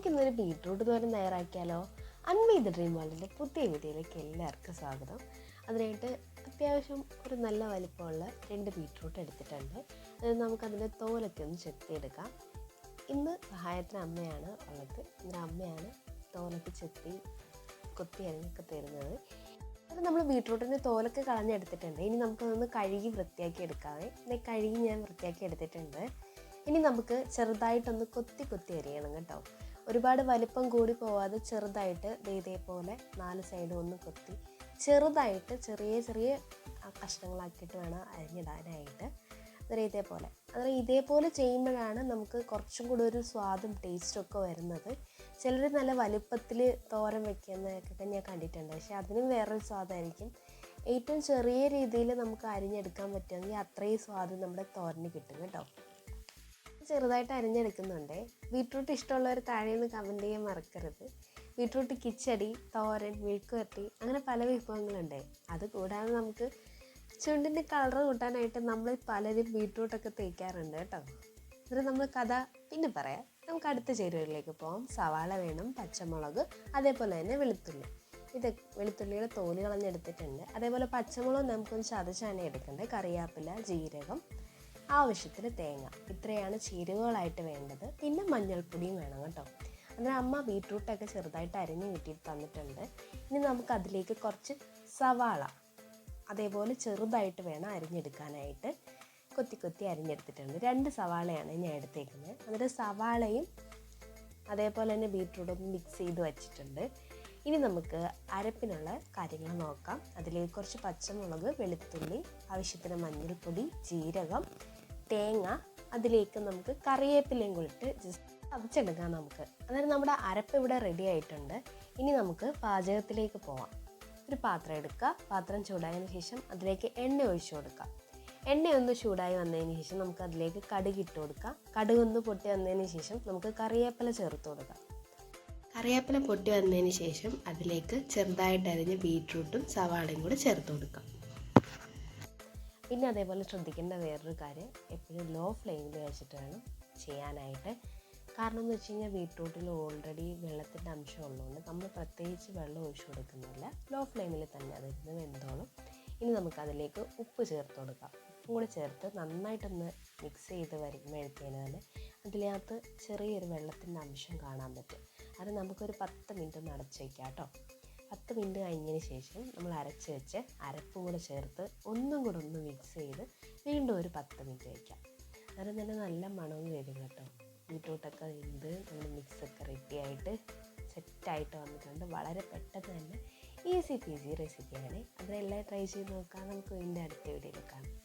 നമുക്കിന്നൊരു ബീട്രൂട്ട് തോരൻ തയ്യാറാക്കിയാലോ? അൺമീത് ഡ്രീം വേൾഡിന്റെ പുതിയ വീഡിയോയിലേക്ക് എല്ലാവർക്കും സ്വാഗതം. അതിനായിട്ട് അത്യാവശ്യം ഒരു നല്ല വലിപ്പമുള്ള രണ്ട് ബീട്രൂട്ട് എടുത്തിട്ടുണ്ട്. അത് നമുക്കതിന്റെ തോലൊക്കെ ഒന്ന് ചെത്തിയെടുക്കാം ഇന്ന് സഹായത്തിന് അമ്മയാണ് ഉള്ളത്. ഇന്നൊരു അമ്മയാണ് തോലൊക്കെ ചെത്തി കൊത്തി അരിഞ്ഞൊക്കെ തരുന്നത്. അത് നമ്മൾ ബീട്രൂട്ടിന്റെ തോലൊക്കെ കളഞ്ഞെടുത്തിട്ടുണ്ട്. ഇനി നമുക്കതൊന്ന് കഴുകി വൃത്തിയാക്കി എടുക്കാവേ കഴുകി ഞാൻ വൃത്തിയാക്കി എടുത്തിട്ടുണ്ട്. ഇനി നമുക്ക് ചെറുതായിട്ടൊന്ന് കൊത്തി കൊത്തി അരിയണം കേട്ടോ. ഒരുപാട് വലിപ്പം കൂടി പോവാതെ ചെറുതായിട്ട് ഇതേപോലെ നാല് സൈഡും ഒന്ന് കൊത്തി ചെറുതായിട്ട് ചെറിയ ചെറിയ കഷ്ണങ്ങളാക്കിയിട്ട് വേണം അരിഞ്ഞിടാനായിട്ട്. അന്നേരം ഇതേപോലെ. അന്നേരം ഇതേപോലെ ചെയ്യുമ്പോഴാണ് നമുക്ക് കുറച്ചും കൂടി ഒരു സ്വാദും ടേസ്റ്റും ഒക്കെ വരുന്നത്. ചിലർ നല്ല വലുപ്പത്തിൽ തോരൻ വെക്കുന്നതൊക്കെ ഞാൻ കണ്ടിട്ടുണ്ട്. പക്ഷേ അതിനും വേറൊരു സ്വാദായിരിക്കും. ഏറ്റവും ചെറിയ രീതിയിൽ നമുക്ക് അരിഞ്ഞെടുക്കാൻ പറ്റുമെങ്കിൽ അത്രയും സ്വാദ് നമ്മുടെ തോരന് കിട്ടും കേട്ടോ. ചെറുതായിട്ട് അരിഞ്ഞെടുക്കുന്നുണ്ട്. ബീട്രൂട്ട് ഇഷ്ടമുള്ളവർ താഴെ നിന്ന് കമന്റ് ചെയ്യാൻ മറക്കരുത്. ബീട്രൂട്ട് കിച്ചടി തോരൻ മെഴുക്കുവരട്ടി അങ്ങനെ പല വിഭവങ്ങളുണ്ട്. അത് കൂടാതെ നമുക്ക് ചുണ്ടിന്റെ കളർ കൂട്ടാനായിട്ട് നമ്മൾ പലരും ബീട്രൂട്ടൊക്കെ തേക്കാറുണ്ട് കേട്ടോ. എന്നിട്ട് നമ്മൾ കഥ പിന്നെ പറയാം. നമുക്ക് അടുത്ത ചേരുവകളിലേക്ക് പോകാം സവാള വേണം പച്ചമുളക് അതേപോലെ തന്നെ വെളുത്തുള്ളി. ഇത് വെളുത്തുള്ളിയുടെ തോൽ കളഞ്ഞെടുത്തിട്ടുണ്ട്. അതേപോലെ പച്ചമുളക് നമുക്കൊന്ന് ചതച്ചാണ് എടുക്കേണ്ടത്. കറിവേപ്പില ജീരകം ആവശ്യത്തിന് തേങ്ങ. ഇത്രയാണ് ചേരുവകളായിട്ട് വേണ്ടത്. പിന്നെ മഞ്ഞൾപ്പൊടിയും വേണം കേട്ടോ. അങ്ങനെ അമ്മ ബീട്രൂട്ടൊക്കെ ചെറുതായിട്ട് അരിഞ്ഞ് കിട്ടിയിട്ട് തന്നിട്ടുണ്ട്. ഇനി നമുക്ക് അതിലേക്ക് കുറച്ച് സവാള അതേപോലെ ചെറുതായിട്ട് വേണം അരിഞ്ഞെടുക്കാനായിട്ട്. കൊത്തി കൊത്തി അരിഞ്ഞെടുത്തിട്ടുണ്ട്. രണ്ട് സവാളയാണ് ഞാൻ എടുത്തേക്കുന്നത്. എന്നിട്ട് സവാളയും അതേപോലെ തന്നെ ബീട്രൂട്ടും മിക്സ് ചെയ്ത് വച്ചിട്ടുണ്ട്. ഇനി നമുക്ക് അരപ്പിനുള്ള കാര്യങ്ങൾ നോക്കാം. അതിലേക്ക് കുറച്ച് പച്ചമുളക് വെളുത്തുള്ളി ആവശ്യത്തിന് മഞ്ഞൾപ്പൊടി ജീരകം തേങ്ങ അതിലേക്ക് നമുക്ക് കറിവേപ്പിലയും കൂടിട്ട് ജസ്റ്റ് അവിച്ചെടുക്കാം നമുക്ക്. അന്നേരം നമ്മുടെ അരപ്പ് ഇവിടെ റെഡി ആയിട്ടുണ്ട്. ഇനി നമുക്ക് പാചകത്തിലേക്ക് പോവാം. ഒരു പാത്രം എടുക്കുക. പാത്രം ചൂടായതിനു ശേഷം അതിലേക്ക് എണ്ണ ഒഴിച്ചു കൊടുക്കാം എണ്ണ ഒന്ന് ചൂടായി വന്നതിന് ശേഷം നമുക്ക് അതിലേക്ക് കടുക് ഇട്ട് കൊടുക്കാം. കടുക് ഒന്ന് പൊട്ടി വന്നതിന് ശേഷം നമുക്ക് കറിവേപ്പില ചേർത്ത് കൊടുക്കാം. കറിവേപ്പില പൊട്ടി വന്നതിന് ശേഷം അതിലേക്ക് ചെറുതായിട്ട് അരിഞ്ഞ ബീറ്റ്റൂട്ടും സവാളയും കൂടി ചേർത്ത് കൊടുക്കാം. പിന്നെ അതേപോലെ ശ്രദ്ധിക്കേണ്ട വേറൊരു കാര്യം എപ്പോഴും ലോ ഫ്ലെയിമിൽ വെച്ചിട്ട് വേണം ചെയ്യാനായിട്ട്. കാരണം എന്ന് വെച്ച് കഴിഞ്ഞാൽ ബീട്രൂട്ടിൽ ഓൾറെഡി വെള്ളത്തിന്റെ അംശം ഉള്ളതുകൊണ്ട് നമ്മൾ പ്രത്യേകിച്ച് വെള്ളം ഒഴിച്ചു കൊടുക്കുന്നില്ല. ലോ ഫ്ലെയിമിൽ തന്നെ അതിരുന്ന് വെന്തോളും. ഇനി നമുക്ക് അതിലേക്ക് ഉപ്പ് ചേർത്ത് കൊടുക്കാം. ഉപ്പും കൂടി ചേർത്ത് നന്നായിട്ടൊന്ന് മിക്സ് ചെയ്ത് വരുമ്പോഴത്തേന് തന്നെ അതിനകത്ത് ചെറിയൊരു വെള്ളത്തിന്റെ അംശം കാണാൻ പറ്റും. അത് നമുക്കൊരു പത്ത് മിനിറ്റ് ഒന്ന് അടച്ചേക്കാം കേട്ടോ. പത്ത് മിനിറ്റ് കഴിഞ്ഞതിന് ശേഷം നമ്മൾ അരച്ച് വെച്ച് അരപ്പും കൂടെ ചേർത്ത് ഒന്നും കൂടെ ഒന്ന് മിക്സ് ചെയ്ത് വീണ്ടും ഒരു പത്ത് മിനിറ്റ് വയ്ക്കാം അന്നേരം തന്നെ നല്ല മണവും വരും കേട്ടോ. ബീട്രൂട്ടൊക്കെ വെന്ത് നമ്മൾ മിക്സൊക്കെ റെഡിയായിട്ട് സെറ്റായിട്ട് വന്നിട്ടുണ്ട്. വളരെ പെട്ടെന്ന് തന്നെ ഈസി പീസി റെസിപ്പിയാണ് അതിനെല്ലാം ട്രൈ ചെയ്ത് നോക്കാം. നമുക്ക് വീണ്ടും അടുത്ത വീഡിയോയിൽ കാണാം.